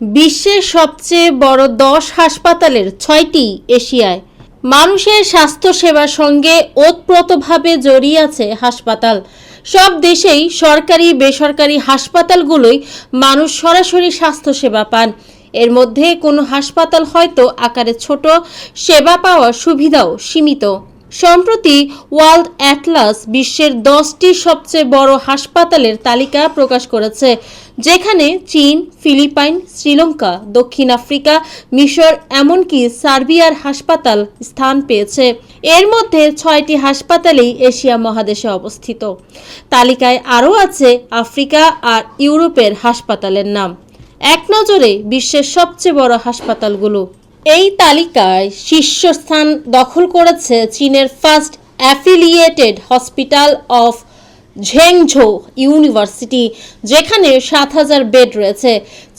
বিশ্বের সবচেয়ে বড় দশ হাসপাতালের ছয়টি এশিয়ায়। মানুষের স্বাস্থ্যসেবার সঙ্গে ওতপ্রোতভাবে জড়িয়ে আছে হাসপাতাল। সব দেশেই সরকারি, বেসরকারি হাসপাতালগুলোই মানুষ সরাসরি স্বাস্থ্যসেবা পান। এর মধ্যে কোনো হাসপাতাল হয়তো আকারে ছোট, সেবা পাওয়ার সুবিধাও সীমিত। সম্প্রতি ওয়ার্ল্ড অ্যাটলাস বিশ্বের দশটি সবচেয়ে বড় হাসপাতালের তালিকা প্রকাশ করেছে, যেখানে চীন, ফিলিপাইন, শ্রীলঙ্কা, দক্ষিণ আফ্রিকা, মিশর, এমনকি সার্বিয়ার হাসপাতাল স্থান পেয়েছে। এর মধ্যে ছয়টি হাসপাতালেই এশিয়া মহাদেশে অবস্থিত। তালিকায় আরও আছে আফ্রিকা আর ইউরোপের হাসপাতালের নাম। এক নজরে বিশ্বের সবচেয়ে বড় হাসপাতালগুলো এই তালিকায় শীর্ষস্থান দখল করেছে চীনের first affiliated hospital of Zhengzhou university, যেখানে সাত হাজার বেড রয়েছে।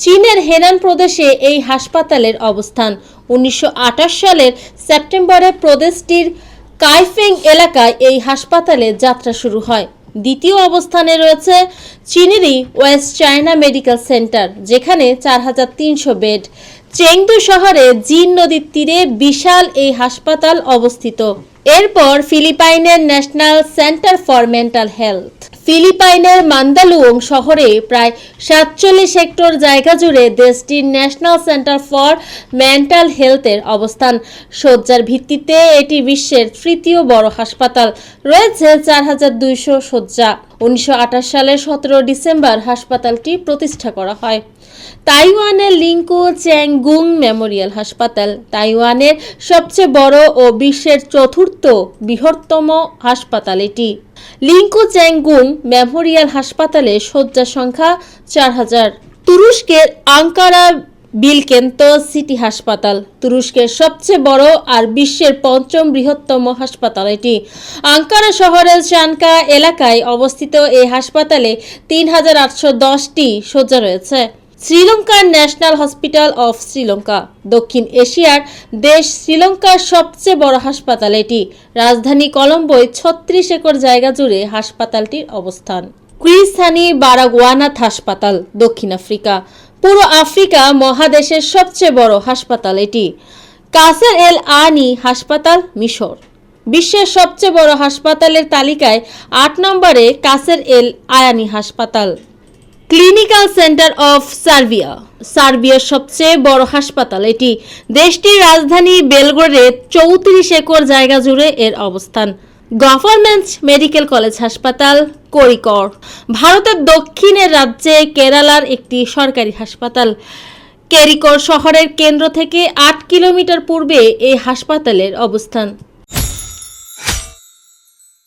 চীনের হেনান প্রদেশে এই হাসপাতালের অবস্থান। উনিশশো আঠাশ সালের সেপ্টেম্বরে প্রদেশটির কাইফেং এলাকায় এই হাসপাতালে যাত্রা শুরু হয়। দ্বিতীয় অবস্থানে রয়েছে চীনেরই ওয়েস্ট চায়না মেডিকেল সেন্টার, যেখানে চার হাজার তিনশো বেড চেংদু শহরে জিন নদীর তীরে বিশাল এই হাসপাতাল অবস্থিত। এরপর ফিলিপাইনের national centre for mental health. ফিলিপাইনের মান্দালুং শহরে প্রায় সাতচল্লিশ হেক্টর জায়গা জুড়ে দেশটির ন্যাশনাল সেন্টার ফর মেন্টাল হেলথের অবস্থান। শয্যার ভিত্তিতে এটি বিশ্বের তৃতীয় বড় হাসপাতাল। রয়েছে চার হাজার দুইশো শয্যা। উনিশশো আঠাশ সালের সতেরো ডিসেম্বর হাসপাতালটি প্রতিষ্ঠা করা হয়। তাইওয়ানের লিঙ্কু চ্যাংগুং মেমোরিয়াল হাসপাতাল। তাইওয়ানের সবচেয়ে বড় ও বিশ্বের চতুর্থ বৃহত্তম হাসপাতাল এটি। লিঙ্কু চ্যাংগুং মেমোরিয়াল হাসপাতালে শয্যা সংখ্যা চার হাজার। তুরস্কের আঙ্কারা বিলকেন্ত সিটি হাসপাতাল, তুরস্কের সবচেয়ে বড় আর বিশ্বের পঞ্চম বৃহত্তম হাসপাতাল এটি। আঙ্কারা শহরের চানকা এলাকায় অবস্থিত এই হাসপাতালে তিন হাজার আটশো দশটি শয্যা রয়েছে। শ্রীলঙ্কার ন্যাশনাল হসপিটাল অফ শ্রীলঙ্কা। দক্ষিণ এশিয়ার দেশ শ্রীলঙ্কার সবচেয়ে বড় হাসপাতাল এটি। রাজধানী কলম্বোয় ছত্রিশ একর জায়গা জুড়ে হাসপাতালটির অবস্থান। ক্রিস্থানি বারাগুয়ানাথ হাসপাতাল, দক্ষিণ আফ্রিকা। পুরো আফ্রিকা মহাদেশের সবচেয়ে বড় হাসপাতাল এটি। কাসার এল আনি হাসপাতাল, মিশর। বিশ্বের সবচেয়ে বড় হাসপাতালের তালিকায় আট নম্বরে কাসের এল আয়ানি হাসপাতাল। Clinical centre of Serbia. সার্বিয়ার সবচেয়ে বড় হাসপাতাল এটি। দেশটির রাজধানী বেলগ্রেডে চৌত্রিশ একর জায়গা জুড়ে এর অবস্থান। গভর্নমেন্ট মেডিকেল কলেজ হাসপাতাল, করিকর। ভারতের দক্ষিণের রাজ্যে কেরালার একটি সরকারি হাসপাতাল। কেরিকর শহরের কেন্দ্র থেকে আট কিলোমিটার পূর্বে এই হাসপাতালের অবস্থান।